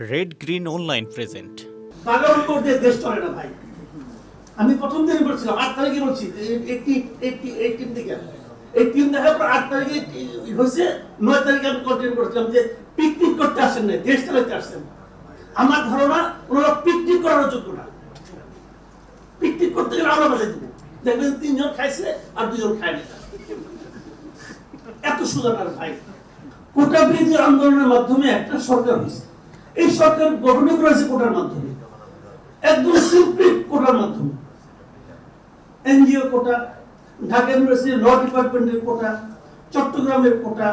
Red green online present বাগান করতে দেশ চলে না ভাই। আমি প্রথম দিন বলছিলাম, আট তারিখে বলছি এইটি এইটি এই টিম থেকে। এই টিম দেখার পর আট তারিখে হয়েছে, নয় তারিখে আমি কন্টিনিউ করছিলাম যে পিকনিক করতে আসেন না দেশ চালাতে আসছেন আমার ধারণা, ওনারা পিকনিক করার যোগ্য না। পিকনিক করতে গেলে আমরা বাজাই দেবো। দেখবেন তিনজন খাইছে আর দুজন খায়নি এত সুদানার ভাই। কোটা বিরোধী আন্দোলনের মাধ্যমে একটা সরকার হয়েছে। এই সরকার গঠনই করেছে কোটার মাধ্যমে। একদম সিম্পলি কোটার মাধ্যমে। NGO quota, Dhaka university law ডিপার্টমেন্টের কোটা, চট্টগ্রামের কোটা,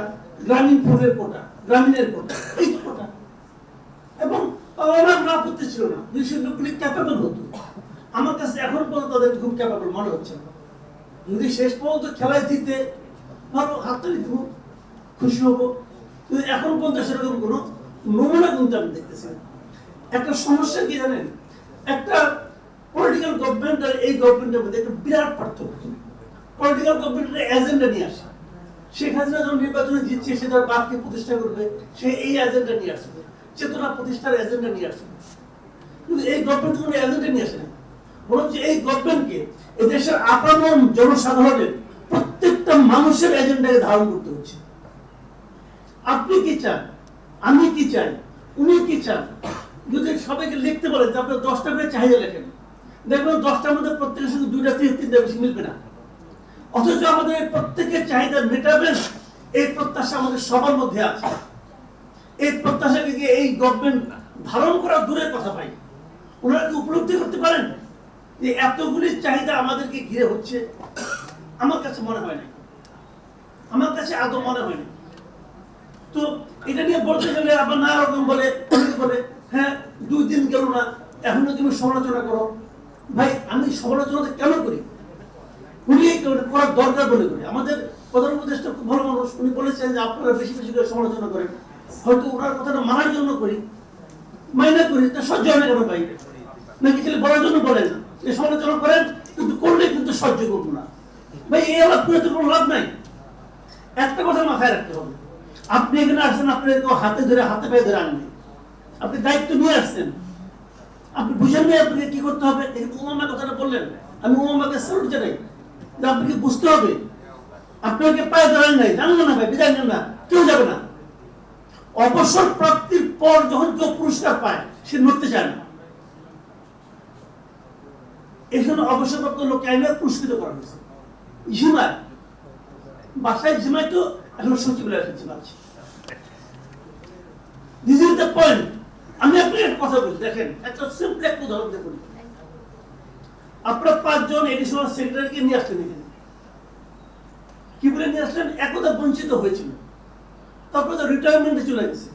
গ্রামীণ ফোনের কোটা, গ্রামীণের কোটা, এই কোটা। এবং আমার কোনো আপত্তি ছিল না দেশের লোকগুলি ক্যাপেবল হতো। আমার কাছে এখন পর্যন্ত তাদের খুব ক্যাপেবল মনে হচ্ছে না। যদি শেষ পর্যন্ত খেলায় জিতে, ভালো হাততালি দেবো, খুশি হব। কিন্তু এখন পর্যন্ত সেরকম কোনো নমুনা কিন্তু আমি দেখতেছি। একটা সমস্যা কি জানেন? একটা পলিটিক্যাল গভর্নমেন্ট আর এই গভর্নমেন্টের মধ্যে একটা বিরাট পার্থক্য। পলিটিক্যাল গভর্নমেন্টের এজেন্ডা নিয়ে আসে। শেখ হাসিনা যখন নির্বাচনে জিতছে, সে তার বাপকে প্রতিষ্ঠা করবে। সে এই এজেন্ডা নিয়ে আসবে। চেতনা প্রতিষ্ঠার এজেন্ডা নিয়ে আসবে। কিন্তু এই গভর্নমেন্ট কোনো এজেন্ডা নিয়ে আসে না। বরঞ্চ এই গভর্নমেন্টকে এই দেশের আপামন জনসাধারণের প্রত্যেকটা মানুষের এজেন্ডাকে ধারণ করতে হচ্ছে। আপনি কি চান? আমি কি চাই? উনি কি চান? যদি সবাইকে লিখতে বলেন যে আপনার দশটা করে চাহিদা লেখেন। দেখবেন দশটার মধ্যে প্রত্যেকের সঙ্গে দুইটা থেকে তিনটা বেশি মিলবে না। অথচ আমাদের প্রত্যেকের চাহিদা মেটাবেন, এই প্রত্যাশা আমাদের সবার মধ্যে আছে। এই প্রত্যাশাকে এই গভর্নমেন্ট ধারণ করা দূরের কথা পাই ওনারা কি উপলব্ধি করতে পারেন যে এতগুলি চাহিদা আমাদেরকে ঘিরে হচ্ছে? আমার কাছে মনে হয় না আমার কাছে আদৌ মনে হয় না তো এটা নিয়ে বলতে গেলে আবার নানা রকম বলে বলে হ্যাঁ দুই দিন গেল না, এখনও তুমি সমালোচনা করো। ভাই, আমি সমালোচনা কেন করি? উনি করার দরকার বলে করি। আমাদের প্রধান উপদেষ্টা খুব ভালো মানুষ, উনি বলেছেন যে আপনারা বেশি বেশি করে সমালোচনা করেন। হয়তো ওনার কথাটা মানার জন্য করি, মাইনা করি, তা সহ্য হয় না কেন ভাই? নাকি খালি বলার জন্য বলেন যে সমালোচনা করেন, কিন্তু করলে কিন্তু সহ্য করব না। ভাই, এই আলাপ করে তো কোনো লাভ নাই। একটা কথা মাথায় রাখতে হবে। আপনি এখানে আসছেন আপনার হাতে ধরে, হাতে পায়ে ধরে আনবেন আপনি দায়িত্ব নিয়ে আসছেন। আপনি বুঝেন নাই আপনাকে কি করতে হবে? উমামা কথাটা বললেন, আমি উমামাকে স্যালুট জানাই। যে আপনাকে বুঝতে হবে। আপনাকে পায়ে ধরেন নাই। জানলেন না ভাই, বিদায় না। কেউ যাবে না। অবসর প্রাপ্তির পর যখন কেউ পুরস্কার পায়, সে নড়তে চায় না। এখানে অবসরপ্রাপ্ত লোককে আইনে পুরস্কৃত করা হয়েছে। ঝিমায় বাসায় ঝিমায় তো এখন সচিবালয় ভাবছি দিস ইজ দ্য পয়েন্ট আমি একটা কথা দেখেন সিম্পল একটা উদাহরণ দেখুন। আপনারা পাঁচজন এডিশনাল সেক্রেটারিকে নিয়ে আসলেন এখানে। কি বলে নিয়ে আসলেন? একদা বঞ্চিত হয়েছিল। তারপরে তো রিটায়ারমেন্টে চলে গেছে।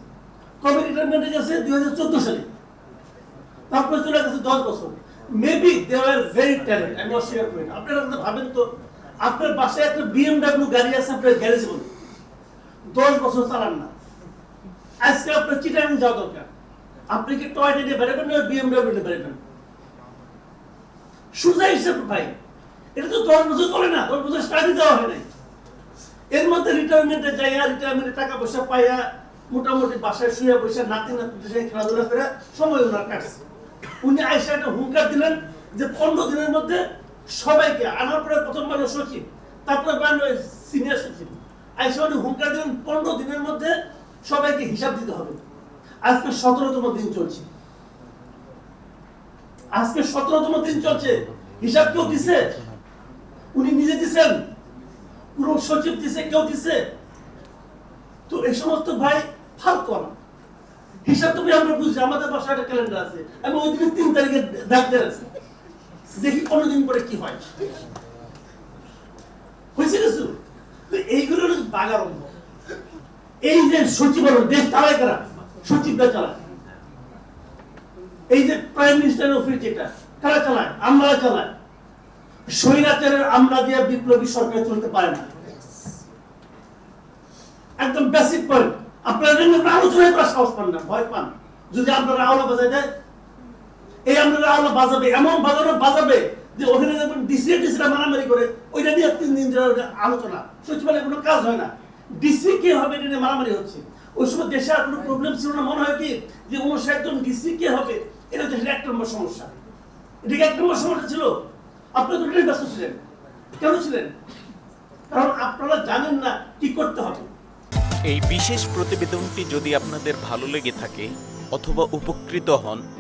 কবে রিটায়ারমেন্টে গেছে? দুই হাজার চোদ্দ সালে। তারপরে চলে গেছে দশ বছর। Maybe they are very talent আমি অস্বীকার করি আপনারা ভাবেন তো আপনার বাসায় একটা বিএমডাব্লিউ গাড়ি আছে, আপনার গ্যারেজ বলে দশ বছর চালান না। আজকে আপনার চিটাগাং যাওয়া দরকার। আপনি কি টয়টা নিয়ে বেরোবেন না বিএমডাব্লিউ নিয়ে বেরোবেন সোজা হিসেব ভাই, এটা তো দশ বছর চলে না, দশ বছর স্টাডি দেওয়া হয় নাই। এর মধ্যে রিটায়ারমেন্টে যাইয়া রিটায়ারমেন্টে টাকা পয়সা পাইয়া, মোটামুটি বাসায় শুয়ে বসে, নাতি নাতিদের সাথে খেলাধুলা করে সময় ওনার কাটছে। উনি আইসা একটা হুঙ্কার দিলেন যে পনেরো দিনের মধ্যে সবাইকে আনার পরে প্রথম মানুষ সচিব, তারপরে বানানো সিনিয়র সচিব। আইসা উনি হুঙ্কার দিলেন, পনেরো দিনের মধ্যে সবাইকে হিসাব দিতে হবে। আজকে সতেরোতম দিন চলছে। আজকে সতেরোতম দিন চলছে। হিসাব কেউ দিছে? উনি নিজে দিছেন। পুরো সচিব দিছে, কেউ দিছে? তো এই সমস্ত ভাই ফালতু না হিসাব তুমি আমরা বুঝছি আমাদের বাসায় একটা ক্যালেন্ডার আছে। আমি ওই দিনে তিন তারিখে ডাক দিয়ে রাখছি দেখি পনেরো দিন পরে কি হয়। হয়েছে কিছু এইগুলো বাগারম্ভ এই যে দেশ চালায় কারা? চালায়? এই যে প্রাইম অফিস যেটা চালায়? আমরা চালায় স্বৈরাচারের আমরা দিয়ে বিপ্লবী সরকার চলতে পারে না। একদম বেসিক পয়েন্ট আপনারা দেখবেন আলোচনা করার সাহস পান না, ভয় পান। যদি আপনারা আওলা বাজায় দেয় এই আপনারা আওলা বাজাবে, এমন বাজানো বাজাবে যে ওখানে ডিসি ডিসিরা মারামারি করে, ওইটা নিয়ে তিন দিন ধরে আলোচনা। সচিবালয়ে কোনো কাজ হয় না। ডিসি কে হবে এটা নিয়ে মারামারি হচ্ছে। ওই সময় দেশে আর কোনো প্রবলেম ছিল না। মনে হয় কি? যে উনষাট জন ডিসি কে হবে, এটা দেশের এক নম্বর সমস্যা। এটা এক নম্বর সমস্যা ছিল? আপনি তো এটাই ব্যস্ত ছিলেন। কেন ছিলেন? কারণ আপনারা জানেন না কি করতে হবে। এই বিশেষ প্রতিবেদনটি যদি আপনাদের ভালো লেগে থাকে অথবা উপকৃত হন